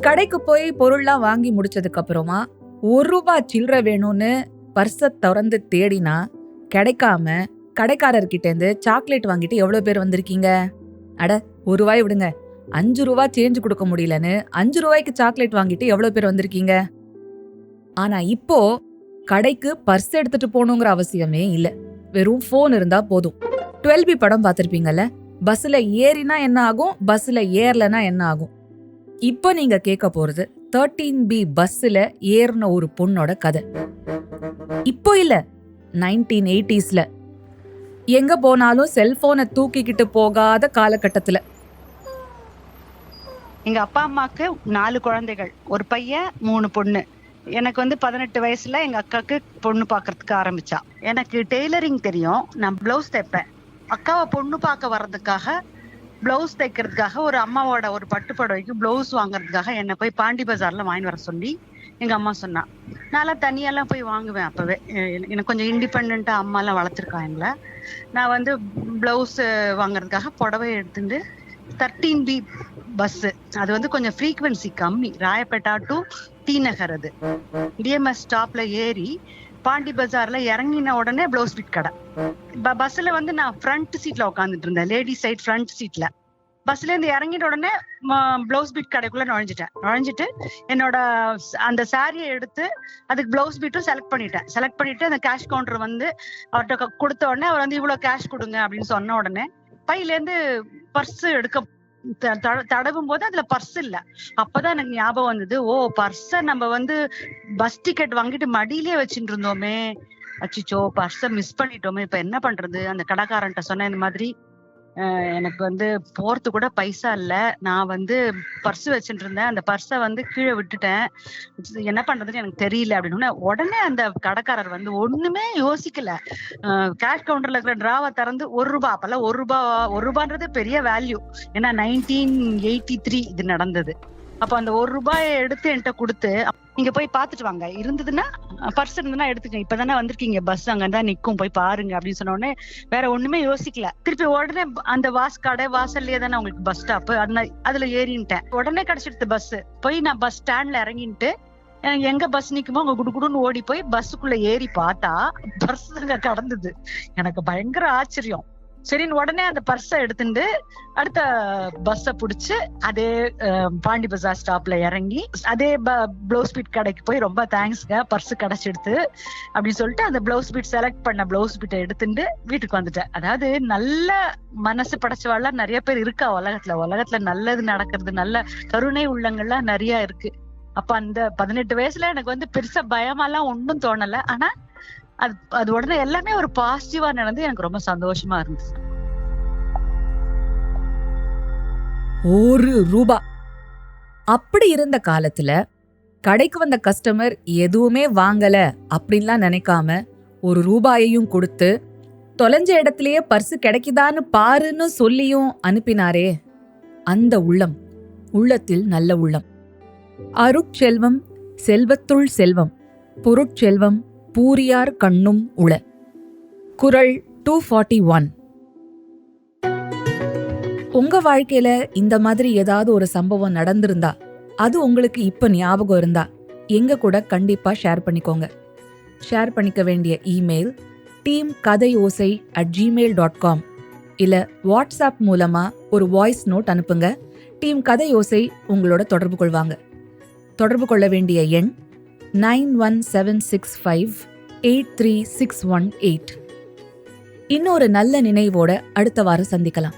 கடைக்கு போய் பொருள்லாம் வாங்கி முடிச்சதுக்கு அப்புறமா ஒரு ரூபாய் சில்லற வேணும்னு பர்ஸை திறந்து தேடினா கிடைக்காம கடைக்காரர்கிட்ட இருந்து சாக்லேட் வாங்கிட்டு எவ்வளோ பேர் வந்திருக்கீங்க? அட ஒரு ரூபாய் விடுங்க. அஞ்சு ரூபா சேஞ்ச் கொடுக்க முடியலன்னு அஞ்சு ரூபாய்க்கு சாக்லேட் வாங்கிட்டு எவ்வளோ பேர் வந்திருக்கீங்க? ஆனா இப்போ கடைக்கு பர்ஸ் எடுத்துட்டு போகணுங்கிற அவசியமே இல்லை. வெறும் ஃபோன் இருந்தா போதும். டுவெல் பி படம் பார்த்துருப்பீங்கல்ல? பஸ்ஸில் ஏறினா என்ன ஆகும்? பஸ்ஸில் ஏறலைன்னா என்ன ஆகும்? இப்போ நீங்க கேட்க போறது தேர்ட்டீன் பி பஸ்ல ஏறின ஒரு பொண்ணோட கதை. இப்போ இல்ல நைன்டீன் எயிட்டிஸ்ல எங்க போனாலும் செல்போனை தூக்கிக்கிட்டு போகாத காலகட்டத்துல. எங்க அப்பா அம்மாக்கு நாலு குழந்தைகள். ஒரு பையன் மூணு பொண்ணு. எனக்கு வந்து பதினெட்டு வயசுல எங்க அக்காக்கு பொண்ணு பாக்குறதுக்கு ஆரம்பிச்சா. எனக்கு டெய்லரிங் தெரியும். நான் பிளவுஸ் தைப்பேன். அக்காவை பொண்ணு பார்க்க வர்றதுக்காக பிளவுஸ் தைக்கிறதுக்காக ஒரு அம்மாவோட ஒரு பட்டு புடவைக்கு பிளவுஸ் வாங்குறதுக்காக என்னை போய் பாண்டி பஜார்ல வாங்கி வர சொல்லி எங்க அம்மா சொன்னா. நான்லாம் தனியெல்லாம் போய் வாங்குவேன் அப்பவே. எனக்கு கொஞ்சம் இண்டிபெண்டா அம்மா எல்லாம் வளர்த்துருக்கா எங்களை. நான் வந்து பிளவுஸ் வாங்குறதுக்காக புடவை எடுத்துட்டு தேர்ட்டீன் பி பஸ் அது வந்து கொஞ்சம் ஃப்ரீக்வன்சி கம்மி. ராயப்பேட்டா டு டி நகர் அது. டிஎம்எஸ் ஸ்டாப்ல ஏறி பாண்டி பஜார்ல இறங்கின உடனே ப்ளவுஸ் பிட் கடை. பஸ்ல வந்து நான் ஃப்ரண்ட் சீட்ல உட்காந்துட்டு இருந்தேன். லேடி சைட் ஃப்ரண்ட் சீட்ல பஸ்ல இருந்து இறங்கிட்ட உடனே ப்ளவுஸ் பிட் கடைக்குள்ள நுழைஞ்சிட்டேன். நுழைஞ்சிட்டு என்னோட அந்த சாரியை எடுத்து அதுக்கு பிளவுஸ் பிட்டும் செலக்ட் பண்ணிட்டேன். செலக்ட் பண்ணிட்டு அந்த கேஷ் கவுண்டர் வந்து அவர்கிட்ட கொடுத்த உடனே அவர் வந்து இவ்வளவு கேஷ் கொடுங்க அப்படின்னு சொன்ன உடனே பையில இருந்து பர்ஸ் எடுக்க தடவும் போது அதுல பர்ஸ் இல்ல. அப்பதான் எனக்கு ஞாபகம் வந்தது ஓ பர்ஸ நம்ம வந்து பஸ் டிக்கெட் வாங்கிட்டு மடியிலே வச்சுட்டு இருந்தோமே. அச்சிச்சோ பர்ஸ மிஸ் பண்ணிட்டோமே இப்ப என்ன பண்றது? அந்த கடைக்காரன்ட்ட சொன்னேன் இந்த மாதிரி எனக்கு வந்து போறது கூட பைசா இல்ல. நான் வந்து பர்ஸ் வச்சுட்டு இருந்தேன். அந்த பர்ஸ வந்து கீழே விட்டுட்டேன். என்ன பண்றதுன்னு எனக்கு தெரியல அப்படின்னு உடனே அந்த கடைக்காரர் வந்து ஒண்ணுமே யோசிக்கல. கேஷ் கவுண்டர்ல இருக்கிற டிராவை திறந்து ஒரு ரூபாய் அப்பெல்லாம் ஒரு ரூபா ஒரு ரூபான்றது பெரிய வேல்யூ ஏன்னா நைன்டீன் எயிட்டி த்ரீ இது நடந்தது. அப்ப அந்த ஒரு ரூபாயை எடுத்து என்கிட்ட கொடுத்து நீங்க போய் பாத்துட்டு வாங்க. இருந்ததுன்னா பர்ஸ் இருந்ததுன்னா எடுத்துக்கங்க. இப்பதானே வந்திருக்கீங்க. பஸ் அங்கதான் நிக்கும். போய் பாருங்க அப்படின்னு சொன்ன உடனே வேற ஒண்ணுமே யோசிக்கல. திருப்பி உடனே அந்த வாஸ் கடை வாசல்லே தானே உங்களுக்கு பஸ் ஸ்டாப் அதுல அதுல ஏறின்ட்டேன். உடனே கிடைச்சிடுது பஸ் போய் நான் பஸ் ஸ்டாண்ட்ல இறங்கிட்டு எங்க பஸ் நிக்குமோ அங்க குடுகுடுன்னு ஓடி போய் பஸ்ஸுக்குள்ள ஏறி பார்த்தா பஸ் அங்க கடந்தது. எனக்கு பயங்கர ஆச்சரியம். சரின்னு உடனே அந்த பர்ஸை எடுத்துட்டு அடுத்த பஸ்ஸை புடிச்சு அதே அஹ், பாண்டி பஜார் ஸ்டாப்ல இறங்கி அதே ப்ளவுஸ் பீட் கடைக்கு போய் ரொம்ப தேங்க்ஸ்ங்க பர்ஸ் கிடைச்சிடுது அப்படின்னு சொல்லிட்டு அந்த ப்ளவுஸ் பீட் செலக்ட் பண்ண ப்ளவுஸ் பீட்டை எடுத்துட்டு வீட்டுக்கு வந்துட்டேன். அதாவது நல்ல மனசு படைச்சவாள்லாம் நிறைய பேர் இருக்கா உலகத்துல? உலகத்துல நல்லது நடக்கிறது நல்ல கருணை உள்ளங்கள்லாம் நிறைய இருக்கு. அப்ப அந்த பதினெட்டு வயசுல எனக்கு வந்து பெருசா பயமாலாம் ஒன்றும் தோணல. ஆனா அது அது உடனே எல்லாமே ஒரு பாசிட்டிவா நடந்து எனக்கு ரொம்ப சந்தோஷமா இருந்துச்சு. ஒரு ரூபா. அப்படி இருந்த காலத்துல கடைக்கு வந்த கஸ்டமர் எதுவுமே வாங்கல அப்படின்லாம் நினைக்காம ஒரு ரூபாயையும் கொடுத்து தொலைஞ்ச இடத்துலயே பர்சு கிடைக்குதான்னு பாருன்னு சொல்லியும் அனுப்பினாரே. அந்த உள்ளம் உள்ளத்தில் நல்ல உள்ளம். அருட்செல்வம் செல்வத்துள் செல்வம் பொருட்செல்வம் பூரியார் கண்ணும் உள. குரல் டூ ஃபார்ட்டி ஒன் உங்க வாழ்க்கையில இந்த மாதிரி ஏதாவது ஒரு சம்பவம் நடந்திருந்தா அது உங்களுக்கு இப்ப ஞாபகம் இருந்தா எங்க கூட கண்டிப்பா ஷேர் பண்ணிக்கோங்க. ஷேர் பண்ணிக்க வேண்டிய இமெயில் டீம் கதை ஓசை அட் ஜிமெயில் டாட் காம் இல்ல வாட்ஸ்அப் மூலமா ஒரு வாய்ஸ் நோட் அனுப்புங்க. டீம் கதை ஓசை உங்களோட தொடர்பு கொள்வாங்க. தொடர்பு கொள்ள வேண்டிய எண் nine one seven six five eight three six one eight. இன்னொரு நல்ல நினைவோட அடுத்த வாரம் சந்திக்கலாம்.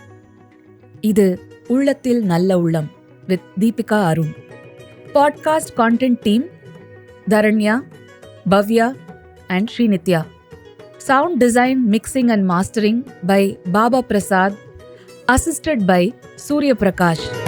இது உள்ளத்தில் நல்ல உள்ளம் with Deepika Arun. Podcast content team Dharanya Bhavya and Srinithya. Sound design mixing and mastering by Baba Prasad assisted by Surya Prakash